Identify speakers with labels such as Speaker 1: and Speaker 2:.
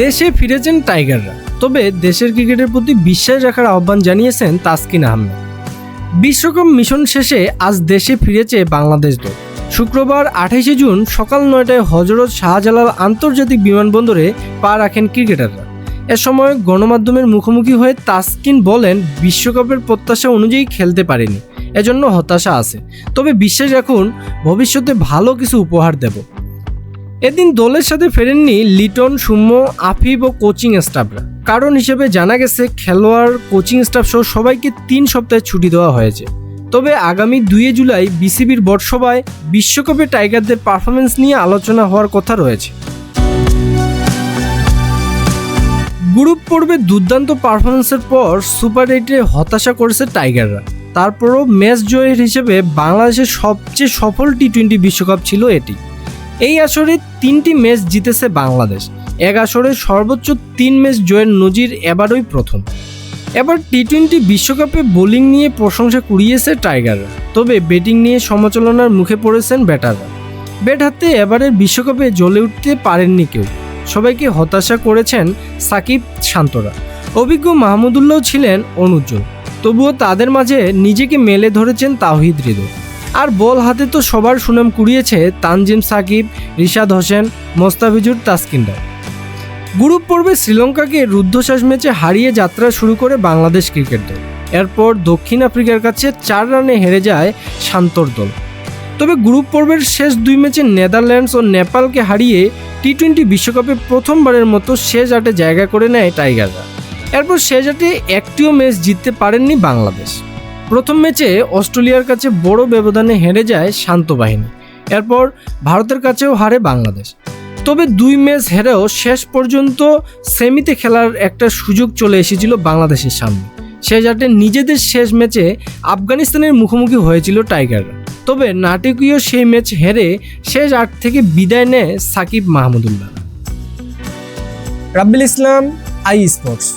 Speaker 1: দেশে ফিরেছেন টাইগাররা, তবে দেশের ক্রিকেটের প্রতি বিশ্বাস রাখার আহ্বান জানিয়েছেন তাসকিন আহমেদ। বিশ্বকাপ মিশন শেষে আজ দেশে ফিরেছে বাংলাদেশ দল। শুক্রবার আঠাইশে জুন সকাল নয়টায় হজরত শাহজালাল আন্তর্জাতিক বিমানবন্দরে পা রাখেন ক্রিকেটাররা। এ সময় গণমাধ্যমের মুখোমুখি হয়ে তাসকিন বলেন, বিশ্বকাপের প্রত্যাশা অনুযায়ী খেলতে পারেনি, এজন্য হতাশা আছে। তবে বিশ্বাস রাখুন, ভবিষ্যতে ভালো কিছু উপহার দেব। এদিন দলের সাথে ফেরেননি লিটন সুম্য আফিব ও কোচিং স্টাফরা। কারণ হিসেবে জানা গেছে, খেলোয়াড়, কোচিং স্টাফ সহ সবাইকে তিন সপ্তাহে ছুটি দেওয়া হয়েছে। তবে আগামী দুইয়ে জুলাই বিসিবির বটসভায় বিশ্বকাপে টাইগারদের পারফরমেন্স নিয়ে আলোচনা হওয়ার কথা রয়েছে। গ্রুপ পর্বে দুর্দান্ত পারফরমেন্সের পর সুপার এইটে হতাশা করেছে টাইগাররা। তারপরও ম্যাচ জয়ের হিসেবে বাংলাদেশের সবচেয়ে সফল টি টোয়েন্টি বিশ্বকাপ ছিল এটি। এই আসরে তিনটি ম্যাচ জিতেছে বাংলাদেশ। এক আসরে সর্বোচ্চ তিন ম্যাচ জয়ের নজির এবারই প্রথম। এবার টি টোয়েন্টি বিশ্বকাপে বোলিং নিয়ে প্রশংসা কুড়িয়েছে টাইগাররা। তবে ব্যাটিং নিয়ে সমালোচনার মুখে পড়েছেন ব্যাটাররা। ব্যাট হাতে এবারের বিশ্বকাপে জ্বলে উঠতে পারেননি কেউ। সবাইকে হতাশা করেছেন সাকিব শান্তরা। অভিজ্ঞ মাহমুদুল্লাহ ছিলেন অনুজ্জ্বল। তবুও তাদের মাঝে নিজেকে মেলে ধরেছেন তাওহিদ হৃদয়। আর বল হাতে তো সবার সুনাম কুড়িয়েছে তানজিম সাকিব, রিশাদ হোসেন, মোস্তাফিজুর তাসকিন্দার গ্রুপ পর্বে শ্রীলঙ্কাকে রুদ্ধশ্বাস ম্যাচে হারিয়ে যাত্রা শুরু করে বাংলাদেশ ক্রিকেট দল। এরপর দক্ষিণ আফ্রিকার কাছে চার রানে হেরে যায় শান্তর দল। তবে গ্রুপ পর্বের শেষ দুই ম্যাচে নেদারল্যান্ডস ও নেপালকে হারিয়ে টি টোয়েন্টি বিশ্বকাপে প্রথমবারের মতো শেষ আটে জায়গা করে নেয় টাইগাররা। এরপর শেষ আটে একটিও ম্যাচ জিততে পারেননি বাংলাদেশ। প্রথম ম্যাচে অস্ট্রেলিয়ার কাছে বড় ব্যবধানে হেরে যায় শান্ত বাহিনী। এরপর ভারতের কাছেও হারে বাংলাদেশ। তবে দুই ম্যাচ হেরেও শেষ পর্যন্ত সেমিতে খেলার একটা সুযোগ চলে এসেছিল বাংলাদেশের সামনে। শেষ আটে নিজেদের শেষ ম্যাচে আফগানিস্তানের মুখোমুখি হয়েছিল টাইগাররা। তবে নাটকীয় সেই ম্যাচ হেরে শেষ আট থেকে বিদায় নেয় সাকিব মাহমুদুল্লাহ। রাব্বিল ইসলাম, আই স্পোর্টস।